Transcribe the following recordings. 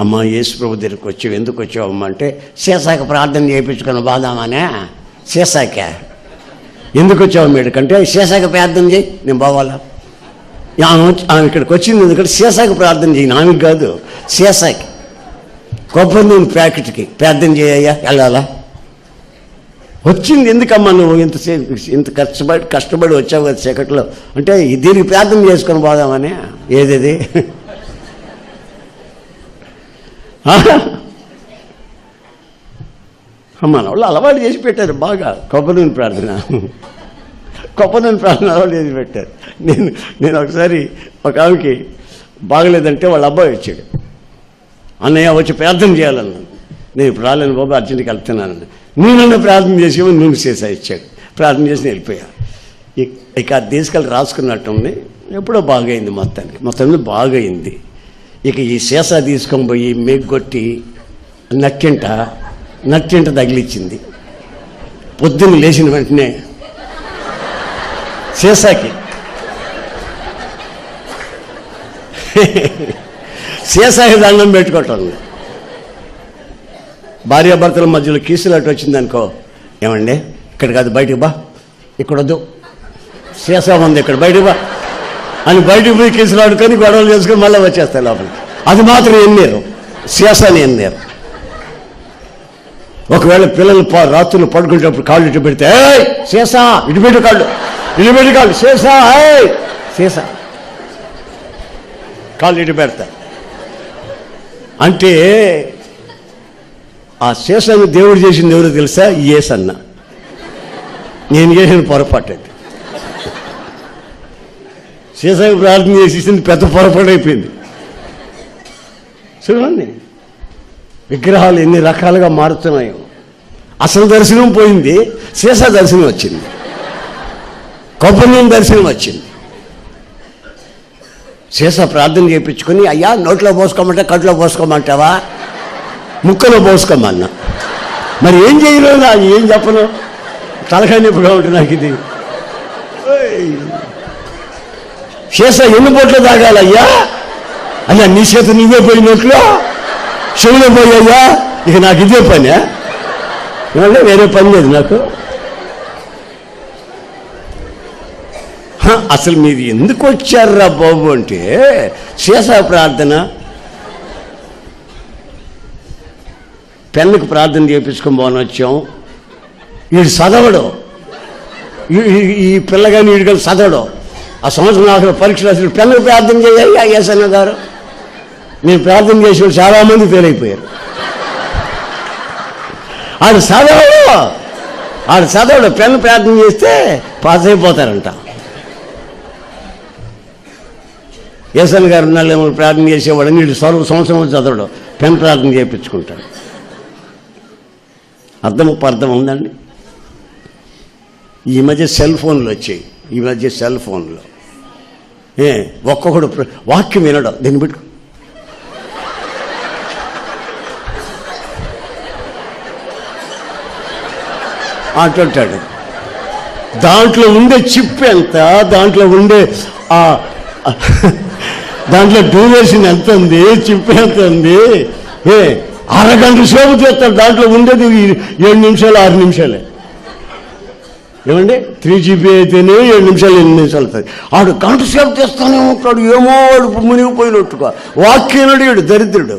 అమ్మ యేసు ప్రభు దగ్గరికి వచ్చావు. ఎందుకు వచ్చావు అమ్మ అంటే సీసాకి ప్రార్థన చేయించుకుని బాదామానే సీసాకే. ఎందుకు వచ్చావు మీడికంటే సీసాకి ప్రార్థన చేయి నేను పోవాలా? ఆమె ఆమె ఇక్కడికి వచ్చింది ఎందుకంటే సీసాకి ప్రార్థన చేయి. ఆమెకి కాదు సీసాకి. కొబ్బరి నూనె ప్యాకెట్కి ప్రార్థన చేయయ్యా వెళ్ళాలా? వచ్చింది ఎందుకమ్మా నువ్వు? ఇంత ఇంత కష్టపడి కష్టపడి వచ్చావు కదా చీకట్లో. అంటే దీనికి ప్రార్థన చేసుకొని పోదామని. ఏదేది? మన వాళ్ళు అలవాటు చేసి పెట్టారు బాగా. కొబ్బరిని ప్రార్థన. కొబ్బరిని ప్రార్థన అలవాటు చేసి పెట్టారు. నేను నేను ఒకసారి ఒక ఆమెకి బాగలేదంటే వాళ్ళ అబ్బాయి వచ్చాడు. అన్నయ్య వచ్చి ప్రార్థన చేయాలన్నాను నేను ఇప్పుడు రాలేను బాబు అర్జెంట్కి వెళ్తున్నాను నేనన్న ప్రార్థన చేసి నూనె చేసా ఇచ్చాడు. ప్రార్థన చేసి వెళ్ళిపోయా. ఇక- ఇక అది తీసుకెళ్ళి రాసుకున్నట్టుంది ఎప్పుడో బాగైంది మొత్తానికి. మొత్తం బాగైంది. ఇక ఈ సీసా తీసుకొని పోయి మేగ్గొట్టి నక్కింట నక్కింట తగిలిచ్చింది. పొద్దున్న లేచిన వెంటనే సీసాకి. సీసాకి దండం పెట్టుకోవటం. భార్యాభర్తల మధ్యలో కీసులాట వచ్చిందనుకో ఏమండి? ఇక్కడ కాదు బయటకు బా. ఇక్కడ వద్దు సీసా ఉంది ఇక్కడ బయటకు బా. అని బయటికి పోయి కీసులాడుకొని గొడవలు చేసుకొని మళ్ళీ వచ్చేస్తాయి లోపలికి. అది మాత్రం ఎన్నేరు ఏం ఎన్నేరు ఒకవేళ పిల్లలు రాత్రులు పడుకునేటప్పుడు కాళ్ళు ఇటు పెడితే శేషా ఇటు పెట్టు కాళ్ళు ఇటు పెట్టు కాళ్ళు శేషా శేషా కాళ్ళు ఇటు పెడతా. అంటే ఆ శేషాన్ని దేవుడు చేసింది ఎవరో తెలుసా? ఏసన్న నేను చేసిన పొరపాటు అది ప్రార్థన చేసేసింది పెద్ద పొరపాటు అయిపోయింది. చూడండి విగ్రహాలు ఎన్ని రకాలుగా మారుతున్నాయో. అసలు దర్శనం పోయింది శేష దర్శనం వచ్చింది. కొబ్బరి దర్శనం వచ్చింది. శేష ప్రార్థన చేయించుకొని అయ్యా నోట్లో పోసుకోమంటే కట్లో పోసుకోమంటావా? ముక్కలో పోసుకోమన్నా. మరి ఏం చేయలేదు? ఏం చెప్పను? తలకాయ నొప్పిగా ఉంటుంది నాకు ఇది. చేసా ఎన్ని బొట్లు తాగాలయ్యా? అయ్యా నీ చేత నువ్వే పోయినట్లు? చెవులో పోయాయ్యా ఇక నాకు ఇదే పనే. ఏమంటే వేరే పని లేదు నాకు. అసలు మీరు ఎందుకు వచ్చారా బాబు అంటే శేష ప్రార్థన. పెన్నుకు ప్రార్థన చేయించుకొని పోని వచ్చాం. వీడు చదవడు ఈ- పిల్లగాని వీడు కలిసి చదవడం ఆ సంవత్సరం ఆఖరి పరీక్షలు అసలు పిల్లలు ప్రార్థన చేయాలి ఐఎస్ఎన్ గారు. నేను ప్రార్థన చేసిన వాళ్ళు చాలామంది ఫెయిల్ అయిపోయారు. ఆడు చదవడు. ఆడు చదవడు. పెన్ను ప్రార్థన చేస్తే పాస్ అయిపోతారంట. ఏసన్ గారు ఉన్నాళ్ళు ప్రార్థన చేసేవాడు వీళ్ళు సర్వ సంవత్సరం చదవడు. పెన్ ప్రార్థన చేయించుకుంటాడు. అర్థం అర్థం ఉందండి. ఈ మధ్య సెల్ ఫోన్లు వచ్చాయి. ఈ మధ్య సెల్ ఫోన్లో. ఏ ఒక్కొక్కడు ప్ర- వాక్యం వినడం దీన్ని పెట్టు అంటుంటాడు దాంట్లో ఉండే చిప్ ఎంత? దాంట్లో ఉండే ఆ దాంట్లో డ్యూరేషన్ ఎంత ఉంది? చిప్ ఎంత ఉంది? ఏ అరగంట సేపు చేస్తాడు దాంట్లో ఉండేది ఏడు నిమిషాలు ఆరు నిమిషాలే. ఏమండి? త్రీ జీబీ అయితేనే ఏడు నిమిషాలు ఎనిమిది నిమిషాలు అవుతుంది ఆడు గంట సేపు చేస్తానే ఉంటాడు. ఏమో వాడు మునిగిపోయినట్టుగా. వాక్యనుడు ఈడు దరిద్రుడు.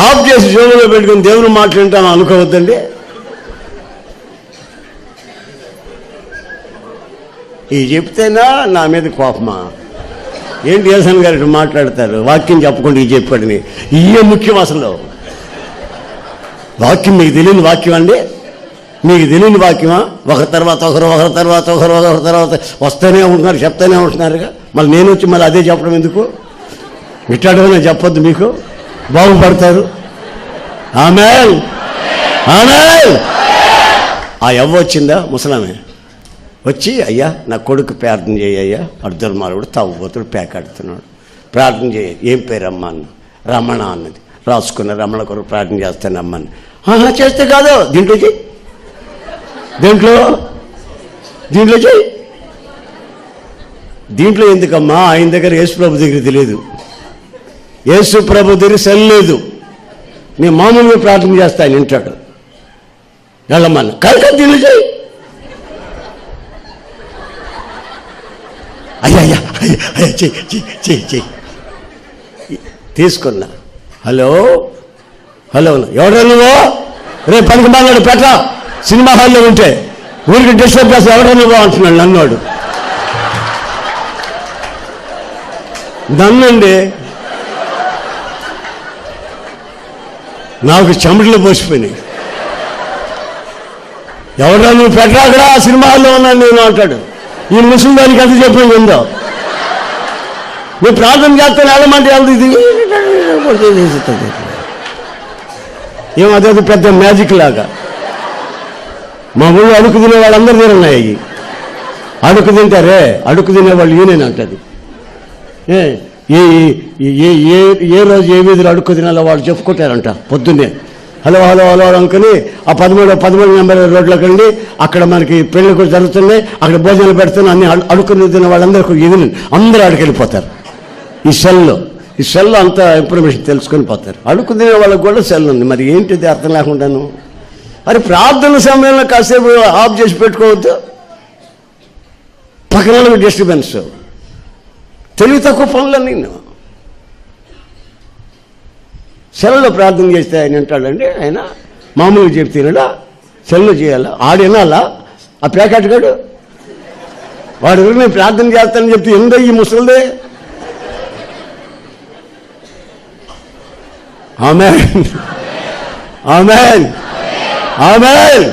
ఆఫ్ చేసి జోబులో పెట్టుకుని దేవుని మాట్లాడటాను అనుకోవద్దండి. ఇది చెప్తేనా? నా మీద కోపమా? ఏంటి ఏసన్ గారు మాట్లాడతారు? వాక్యం చెప్పకుండా ఇది చెప్పాడని ఇయే ముఖ్యం అసలు వాక్యం మీకు తెలియని వాక్యం అండి. మీకు తెలియని వాక్యమా? ఒకరి తర్వాత ఒకరు ఒకరి తర్వాత ఒకరు ఒకరి తర్వాత వస్తూనే ఉంటున్నారు చెప్తూనే ఉంటున్నారుగా. మళ్ళీ నేను వచ్చి మళ్ళీ అదే చెప్పడం ఎందుకు? ఇట్లాంటివన్నీ చెప్పొద్దు మీకు. బాగుపడతారు. ఆమె ఆమె ఆ ఎవ్వ వచ్చిందా? ముసలామే. వచ్చి అయ్యా నా కొడుకు ప్రార్థన చేయ్యా అర్ధర్మారుడు తాగుబోతుడు పేకాడుతున్నాడు. ప్రార్థన చేయ. ఏం పేరమ్మా? అన్న. రమణ అన్నది. రాసుకున్న రమణ కొరకు ప్రార్థన చేస్తాను అమ్మని ఆహా చేస్తే కాదు. దీంట్లో చెయ్యి. దీంట్లో? దీంట్లో చెయ్యి. దీంట్లో ఎందుకమ్మా? ఆయన దగ్గర యేసుప్రభు దగ్గర తెలియదు. యేసుప్రభు దగ్గర సెల్ లేదు. నేను మామూలుగా ప్రార్థన చేస్తా ఆయన వింటాడు వెళ్ళమన్న కనుక దీంట్లో చేయి అయ్యా అయ్యా అయ్యా అయ్యా చెయ్యి చెయ్యి చెయ్యి చెయ్యి. తీసుకున్నా. హలో? హలో ఎవరు నువ్వు? రేపు పనికి మాలాడు పెట్ట సినిమా హాల్లో ఉంటే. ఊరికి డిస్టర్బ్ చేస్తే ఎవరు నువ్వు అంటున్నాడు నన్నోడు. నన్నండి. నాకు చెమటలు పోసిపోయినాయి. ఎవడో నువ్వు పెట్టరా అక్కడ? సినిమా హాల్లో ఉన్నాను నేను అంటాడు. ఈ ముసలి దానికి ఎంత చెప్పింది ఉందో. నువ్వు ప్రార్థన చేస్తాను వెళ్ళమంటే వెళ్తుంది ఇది? ఏం అదే పెద్ద మ్యాజిక్ లాగా. మా ఊళ్ళో అడుగు తినే వాళ్ళందరూ దగ్గర ఉన్నాయి అవి అడుగు తింటారే అడుగు తినేవాళ్ళు యూనియన్ అంటది ఏ ఏ ఏ- ఏ ఏ ఏ రోజు ఏ వీధిలో అడుక్కు తినాలో వాళ్ళు చెప్పుకుంటారంట పొద్దున్నే. హలో హలో హలో అనుకుని ఆ పదమూడు పదమూడు నెంబర్ రోడ్లోకి వెళ్ళి అక్కడ మనకి పెళ్ళి కూడా జరుగుతున్నాయి. అక్కడ భోజనాలు పెడుతున్నాయి అన్ని అడు- అడుక్కుని తిన్న వాళ్ళందరూ యూనియన్ అందరూ అక్కడికి వెళ్ళిపోతారు. ఈ సెల్లో ఈ సెల్లో అంత ఇన్ఫర్మేషన్ తెలుసుకొని పోతారు. అడుక్కునే వాళ్ళకి కూడా సెల్ ఉంది. మరి ఏంటిది అర్థం లేకుండాను? మరి ప్రార్థన సమయంలో కాసేపు ఆఫ్ చేసి పెట్టుకోవద్దు. పక్కన డిస్టర్బెన్స్ తెలివి తక్కువ పనులన్నీ సెల్లో ప్రార్థన చేస్తే ఆయన అంటాడండి ఆయన మామూలుగా చెప్తేనడా సెల్లో చేయాలా? ఆడినాలా ఆ ప్యాకెట్ గడు వాడు ఎవరు నేను ప్రార్థన చేస్తానని చెప్తే ఎందో ఈ ముసలిదే? Amen amen amen